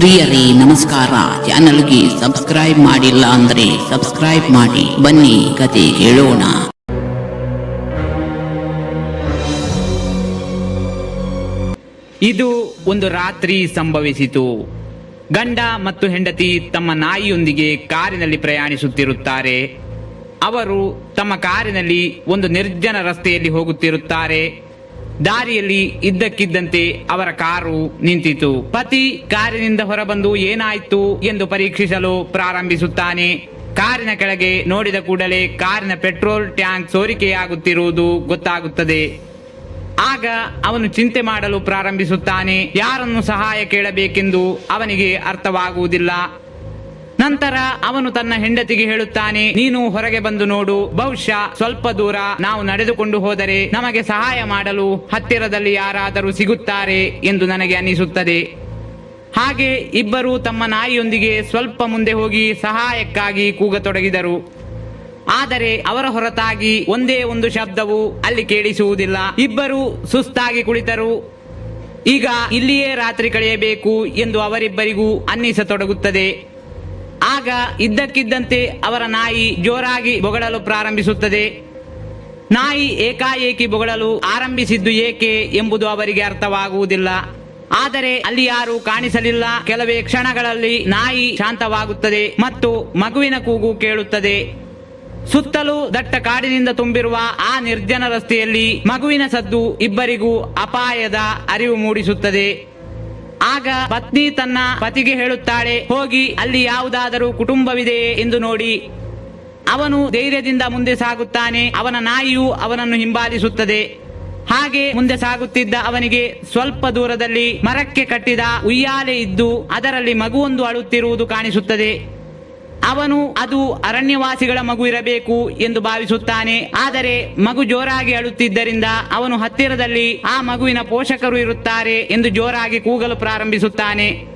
ಪ್ರಿಯರೇ, ನಮಸ್ಕಾರ. ಚಾನಲ್ಗೆ ಸಬ್ಸ್ಕ್ರೈಬ್ ಮಾಡಿಲ್ಲ ಅಂದ್ರೆ ಸಬ್ಸ್ಕ್ರೈಬ್ ಮಾಡಿ. ಬನ್ನಿ, ಕತೆ ಹೇಳೋಣ ಇದು ಒಂದು ರಾತ್ರಿ ಸಂಭವಿಸಿತು. ಗಂಡ ಮತ್ತು ಹೆಂಡತಿ ತಮ್ಮ ನಾಯಿಯೊಂದಿಗೆ ಕಾರಿನಲ್ಲಿ ಪ್ರಯಾಣಿಸುತ್ತಿರುತ್ತಾರೆ. ಅವರು ತಮ್ಮ ಕಾರಿನಲ್ಲಿ ಒಂದು ನಿರ್ಜನ ರಸ್ತೆಯಲ್ಲಿ ಹೋಗುತ್ತಿರುತ್ತಾರೆ. ದಾರಿಯಲ್ಲಿ ಇದ್ದಕ್ಕಿದ್ದಂತೆ ಅವರ ಕಾರು ನಿಂತಿತು. ಪತಿ ಕಾರಿನಿಂದ ಹೊರಬಂದು ಏನಾಯ್ತು ಎಂದು ಪರೀಕ್ಷಿಸಲು ಪ್ರಾರಂಭಿಸುತ್ತಾನೆ. ಕಾರಿನ ಕೆಳಗೆ ನೋಡಿದ ಕೂಡಲೇ ಕಾರಿನ ಪೆಟ್ರೋಲ್ ಟ್ಯಾಂಕ್ ಸೋರಿಕೆಯಾಗುತ್ತಿರುವುದು ಗೊತ್ತಾಗುತ್ತದೆ. ಆಗ ಅವನು ಚಿಂತೆ ಮಾಡಲು ಪ್ರಾರಂಭಿಸುತ್ತಾನೆ. ಯಾರನ್ನು ಸಹಾಯ ಕೇಳಬೇಕೆಂದು ಅವನಿಗೆ ಅರ್ಥವಾಗುವುದಿಲ್ಲ. ನಂತರ ಅವನು ತನ್ನ ಹೆಂಡತಿಗೆ ಹೇಳುತ್ತಾನೆ, ನೀನು ಹೊರಗೆ ಬಂದು ನೋಡು, ಬಹುಶಃ ಸ್ವಲ್ಪ ದೂರ ನಾವು ನಡೆದುಕೊಂಡು ಹೋದರೆ ನಮಗೆ ಸಹಾಯ ಮಾಡಲು ಹತ್ತಿರದಲ್ಲಿ ಯಾರಾದರೂ ಸಿಗುತ್ತಾರೆ ಎಂದು ನನಗೆ ಅನಿಸುತ್ತದೆ ಹಾಗೆ ಇಬ್ಬರು ತಮ್ಮ ನಾಯಿಯೊಂದಿಗೆ ಸ್ವಲ್ಪ ಮುಂದೆ ಹೋಗಿ ಸಹಾಯಕ್ಕಾಗಿ ಕೂಗತೊಡಗಿದರು. ಆದರೆ ಅವರ ಹೊರತಾಗಿ ಒಂದೇ ಒಂದು ಶಬ್ದವು ಅಲ್ಲಿ ಕೇಳಿಸುವುದಿಲ್ಲ. ಇಬ್ಬರು ಸುಸ್ತಾಗಿ ಕುಳಿತರು. ಈಗ ಇಲ್ಲಿಯೇ ರಾತ್ರಿ ಕಳೆಯಬೇಕು ಎಂದು ಅವರಿಬ್ಬರಿಗೂ ಅನ್ನಿಸತೊಡಗುತ್ತದೆ. ಆಗ ಇದ್ದಕ್ಕಿದ್ದಂತೆ ಅವರ ನಾಯಿ ಜೋರಾಗಿ ಬೊಗಳಲು ಪ್ರಾರಂಭಿಸುತ್ತದೆ. ನಾಯಿ ಏಕಾಏಕಿ ಬೊಗಳಲು ಆರಂಭಿಸಿದ್ದು ಏಕೆ ಎಂಬುದು ಅವರಿಗೆ ಅರ್ಥವಾಗುವುದಿಲ್ಲ. ಆದರೆ ಅಲ್ಲಿ ಯಾರು ಕಾಣಿಸಲಿಲ್ಲ. ಕೆಲವೇ ಕ್ಷಣಗಳಲ್ಲಿ ನಾಯಿ ಶಾಂತವಾಗುತ್ತದೆ ಮತ್ತು ಮಗುವಿನ ಕೂಗು ಕೇಳುತ್ತದೆ. ಸುತ್ತಲೂ ದಟ್ಟ ಕಾಡಿನಿಂದ ತುಂಬಿರುವ ಆ ನಿರ್ಜನ ರಸ್ತೆಯಲ್ಲಿ ಮಗುವಿನ ಸದ್ದು ಇಬ್ಬರಿಗೂ ಅಪಾಯದ ಅರಿವು ಮೂಡಿಸುತ್ತದೆ. ಆಗ ಪತ್ನಿ ತನ್ನ ಪತಿಗೆ ಹೇಳುತ್ತಾಳೆ, ಹೋಗಿ, ಅಲ್ಲಿ ಯಾವುದಾದರೂ ಕುಟುಂಬವಿದೆಯೇ ಎಂದು ನೋಡಿ. ಅವನು ಧೈರ್ಯದಿಂದ ಮುಂದೆ ಸಾಗುತ್ತಾನೆ, ಅವನ ನಾಯಿಯು ಅವನನ್ನು ಹಿಂಬಾಲಿಸುತ್ತದೆ. ಹಾಗೆ ಮುಂದೆ ಸಾಗುತ್ತಿದ್ದ ಅವನಿಗೆ ಸ್ವಲ್ಪ ದೂರದಲ್ಲಿ ಮರಕ್ಕೆ ಕಟ್ಟಿದ ಉಯ್ಯಾಲೆ ಇದ್ದು, ಅದರಲ್ಲಿ ಮಗುವೊಂದು ಅಳುತ್ತಿರುವುದು ಕಾಣಿಸುತ್ತದೆ. ಅವನು ಅದು ಅರಣ್ಯವಾಸಿಗಳ ಮಗು ಇರಬೇಕು ಎಂದು ಭಾವಿಸುತ್ತಾನೆ. ಆದರೆ ಮಗು ಜೋರಾಗಿ ಅಳುತ್ತಿದ್ದರಿಂದ ಅವನು ಹತ್ತಿರದಲ್ಲಿ ಆ ಮಗುವಿನ ಪೋಷಕರು ಇರುತ್ತಾರೆ ಎಂದು ಜೋರಾಗಿ ಕೂಗಲು ಪ್ರಾರಂಭಿಸುತ್ತಾನೆ.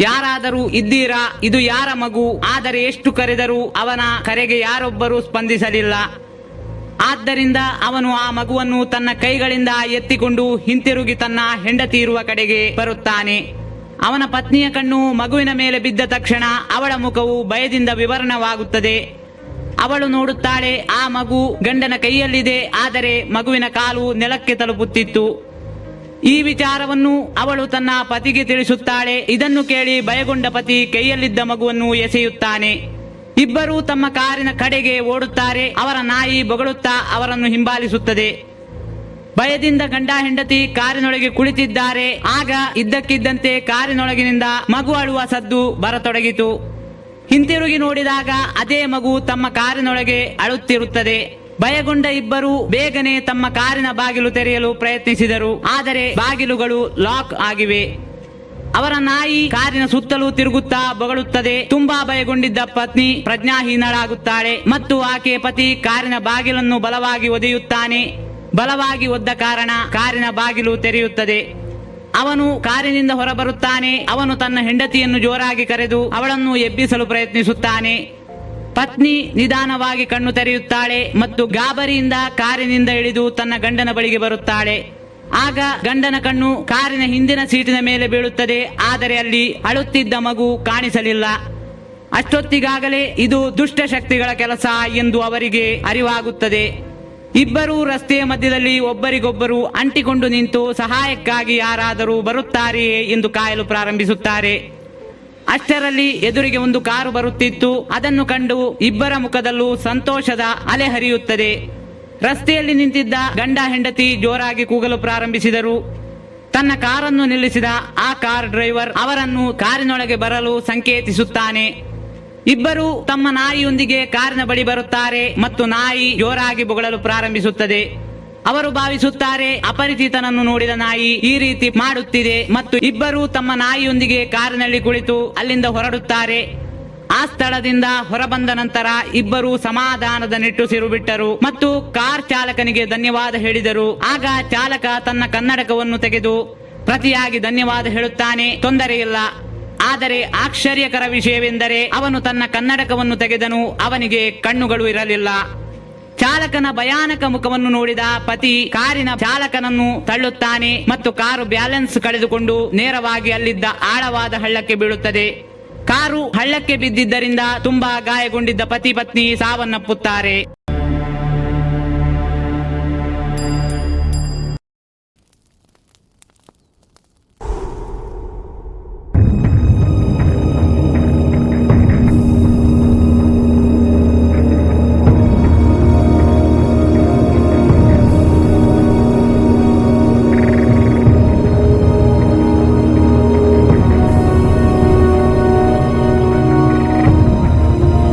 ಯಾರಾದರೂ ಇದ್ದೀರಾ? ಇದು ಯಾರ ಮಗು? ಆದರೆ ಎಷ್ಟು ಕರೆದರೂ ಅವನ ಕರೆಗೆ ಯಾರೊಬ್ಬರೂ ಸ್ಪಂದಿಸಲಿಲ್ಲ. ಆದ್ದರಿಂದ ಅವನು ಆ ಮಗುವನ್ನು ತನ್ನ ಕೈಗಳಿಂದ ಎತ್ತಿಕೊಂಡು ಹಿಂತಿರುಗಿ ತನ್ನ ಹೆಂಡತಿ ಇರುವ ಕಡೆಗೆ ಬರುತ್ತಾನೆ. ಅವನ ಪತ್ನಿಯ ಕಣ್ಣು ಮಗುವಿನ ಮೇಲೆ ಬಿದ್ದ ತಕ್ಷಣ ಅವಳ ಮುಖವು ಭಯದಿಂದ ವಿವರಣವಾಗುತ್ತದೆ. ಅವಳು ನೋಡುತ್ತಾಳೆ, ಆ ಮಗು ಗಂಡನ ಕೈಯಲ್ಲಿದೆ, ಆದರೆ ಮಗುವಿನ ಕಾಲು ನೆಲಕ್ಕೆ ತಲುಪುತ್ತಿತ್ತು. ಈ ವಿಚಾರವನ್ನು ಅವಳು ತನ್ನ ಪತಿಗೆ ತಿಳಿಸುತ್ತಾಳೆ, ಇದನ್ನು ಕೇಳಿ ಭಯಗೊಂಡ ಪತಿ ಕೈಯಲ್ಲಿದ್ದ ಮಗುವನ್ನು ಎಸೆಯುತ್ತಾನೆ. ಇಬ್ಬರೂ ತಮ್ಮ ಕಾರಿನ ಕಡೆಗೆ ಓಡುತ್ತಾರೆ, ಅವರ ನಾಯಿ ಬೊಗಳುತ್ತಾ ಅವರನ್ನು ಹಿಂಬಾಲಿಸುತ್ತದೆ. ಭಯದಿಂದ ಗಂಡ ಹೆಂಡತಿ ಕಾರಿನೊಳಗೆ ಕುಳಿತಿದ್ದಾರೆ. ಆಗ ಇದ್ದಕ್ಕಿದ್ದಂತೆ ಕಾರಿನೊಳಗಿನಿಂದ ಮಗು ಅಳುವ ಸದ್ದು ಬರತೊಡಗಿತು. ಹಿಂತಿರುಗಿ ನೋಡಿದಾಗ ಅದೇ ಮಗು ತಮ್ಮ ಕಾರಿನೊಳಗೆ ಅಳುತ್ತಿರುತ್ತದೆ. ಭಯಗೊಂಡ ಇಬ್ಬರು ಬೇಗನೆ ತಮ್ಮ ಕಾರಿನ ಬಾಗಿಲು ತೆರೆಯಲು ಪ್ರಯತ್ನಿಸಿದರು. ಆದರೆ ಬಾಗಿಲುಗಳು ಲಾಕ್ ಆಗಿವೆ. ಅವರ ನಾಯಿ ಕಾರಿನ ಸುತ್ತಲೂ ತಿರುಗುತ್ತಾ ಬೊಗಳುತ್ತದೆ. ತುಂಬಾ ಭಯಗೊಂಡಿದ್ದ ಪತ್ನಿ ಪ್ರಜ್ಞಾಹೀನಳಾಗುತ್ತಾಳೆ. ಮತ್ತು ಆಕೆ ಪತಿ ಕಾರಿನ ಬಾಗಿಲನ್ನು ಬಲವಾಗಿ ಒದೆಯುತ್ತಾನೆ. ಬಲವಾಗಿ ಒದ್ದ ಕಾರಣ ಕಾರಿನ ಬಾಗಿಲು ತೆರೆಯುತ್ತದೆ. ಅವನು ಕಾರಿನಿಂದ ಹೊರಬರುತ್ತಾನೆ. ಅವನು ತನ್ನ ಹೆಂಡತಿಯನ್ನು ಜೋರಾಗಿ ಕರೆದು ಅವಳನ್ನು ಎಬ್ಬಿಸಲು ಪ್ರಯತ್ನಿಸುತ್ತಾನೆ. ಪತ್ನಿ ನಿಧಾನವಾಗಿ ಕಣ್ಣು ತೆರೆಯುತ್ತಾಳೆ ಮತ್ತು ಗಾಬರಿಯಿಂದ ಕಾರಿನಿಂದ ಇಳಿದು ತನ್ನ ಗಂಡನ ಬಳಿಗೆ ಬರುತ್ತಾಳೆ. ಆಗ ಗಂಡನ ಕಣ್ಣು ಕಾರಿನ ಹಿಂದಿನ ಸೀಟಿನ ಮೇಲೆ ಬೀಳುತ್ತದೆ. ಆದರೆ ಅಲ್ಲಿ ಅಳುತ್ತಿದ್ದ ಮಗು ಕಾಣಿಸಲಿಲ್ಲ. ಅಷ್ಟೊತ್ತಿಗಾಗಲೇ ಇದು ದುಷ್ಟ ಶಕ್ತಿಗಳ ಕೆಲಸ ಎಂದು ಅವರಿಗೆ ಅರಿವಾಗುತ್ತದೆ. ಇಬ್ಬರೂ ರಸ್ತೆಯ ಮಧ್ಯದಲ್ಲಿ ಒಬ್ಬರಿಗೊಬ್ಬರು ಅಂಟಿಕೊಂಡು ನಿಂತು ಸಹಾಯಕ್ಕಾಗಿ ಯಾರಾದರೂ ಬರುತ್ತಾರೆಯೇ ಎಂದು ಕಾಯಲು ಪ್ರಾರಂಭಿಸುತ್ತಾರೆ. ಅಷ್ಟರಲ್ಲಿ ಎದುರಿಗೆ ಒಂದು ಕಾರು ಬರುತ್ತಿತ್ತು. ಅದನ್ನು ಕಂಡು ಇಬ್ಬರ ಮುಖದಲ್ಲೂ ಸಂತೋಷದ ಅಲೆ ಹರಿಯುತ್ತದೆ. ರಸ್ತೆಯಲ್ಲಿ ನಿಂತಿದ್ದ ಗಂಡ ಹೆಂಡತಿ ಜೋರಾಗಿ ಕೂಗಲು ಪ್ರಾರಂಭಿಸಿದರು. ತನ್ನ ಕಾರನ್ನು ನಿಲ್ಲಿಸಿದ ಆ ಕಾರ್ ಡ್ರೈವರ್ ಅವರನ್ನು ಕಾರಿನೊಳಗೆ ಬರಲು ಸಂಕೇತಿಸುತ್ತಾನೆ. ಇಬ್ಬರು ತಮ್ಮ ನಾಯಿಯೊಂದಿಗೆ ಕಾರಿನ ಬಳಿ ಬರುತ್ತಾರೆ ಮತ್ತು ನಾಯಿ ಜೋರಾಗಿ ಬೊಗಳಲು ಪ್ರಾರಂಭಿಸುತ್ತದೆ. ಅವರು ಭಾವಿಸುತ್ತಾರೆ, ಅಪರಿಚಿತನನ್ನು ನೋಡಿದ ನಾಯಿ ಈ ರೀತಿ ಮಾಡುತ್ತಿದೆ ಮತ್ತು ಇಬ್ಬರು ತಮ್ಮ ನಾಯಿಯೊಂದಿಗೆ ಕಾರಿನಲ್ಲಿ ಕುಳಿತು ಅಲ್ಲಿಂದ ಹೊರಡುತ್ತಾರೆ. ಆ ಸ್ಥಳದಿಂದ ಹೊರಬಂದ ನಂತರ ಇಬ್ಬರು ಸಮಾಧಾನದ ನಿಟ್ಟುಸಿರು ಬಿಟ್ಟರು ಮತ್ತು ಕಾರ್ ಚಾಲಕನಿಗೆ ಧನ್ಯವಾದ ಹೇಳಿದರು. ಆಗ ಚಾಲಕ ತನ್ನ ಕನ್ನಡಕವನ್ನು ತೆಗೆದು ಪ್ರತಿಯಾಗಿ ಧನ್ಯವಾದ ಹೇಳುತ್ತಾನೆ, ತೊಂದರೆ ಇಲ್ಲ. ಆದರೆ ಆಶ್ಚರ್ಯಕರ ವಿಷಯವೆಂದರೆ ಅವನು ತನ್ನ ಕನ್ನಡಕವನ್ನು ತೆಗೆದನು, ಅವನಿಗೆ ಕಣ್ಣುಗಳು ಇರಲಿಲ್ಲ. ಚಾಲಕನ ಭಯಾನಕ ಮುಖವನ್ನು ನೋಡಿದ ಪತಿ ಕಾರಿನ ಚಾಲಕನನ್ನು ತಳ್ಳುತ್ತಾನೆ ಮತ್ತು ಕಾರು ಬ್ಯಾಲೆನ್ಸ್ ಕಳೆದುಕೊಂಡು ನೇರವಾಗಿ ಅಲ್ಲಿದ್ದ ಆಳವಾದ ಹಳ್ಳಕ್ಕೆ ಬೀಳುತ್ತದೆ. ಕಾರು ಹಳ್ಳಕ್ಕೆ ಬಿದ್ದಿದ್ದರಿಂದ ತುಂಬಾ ಗಾಯಗೊಂಡಿದ್ದ ಪತಿ ಪತ್ನಿ ಸಾವನ್ನಪ್ಪುತ್ತಾರೆ.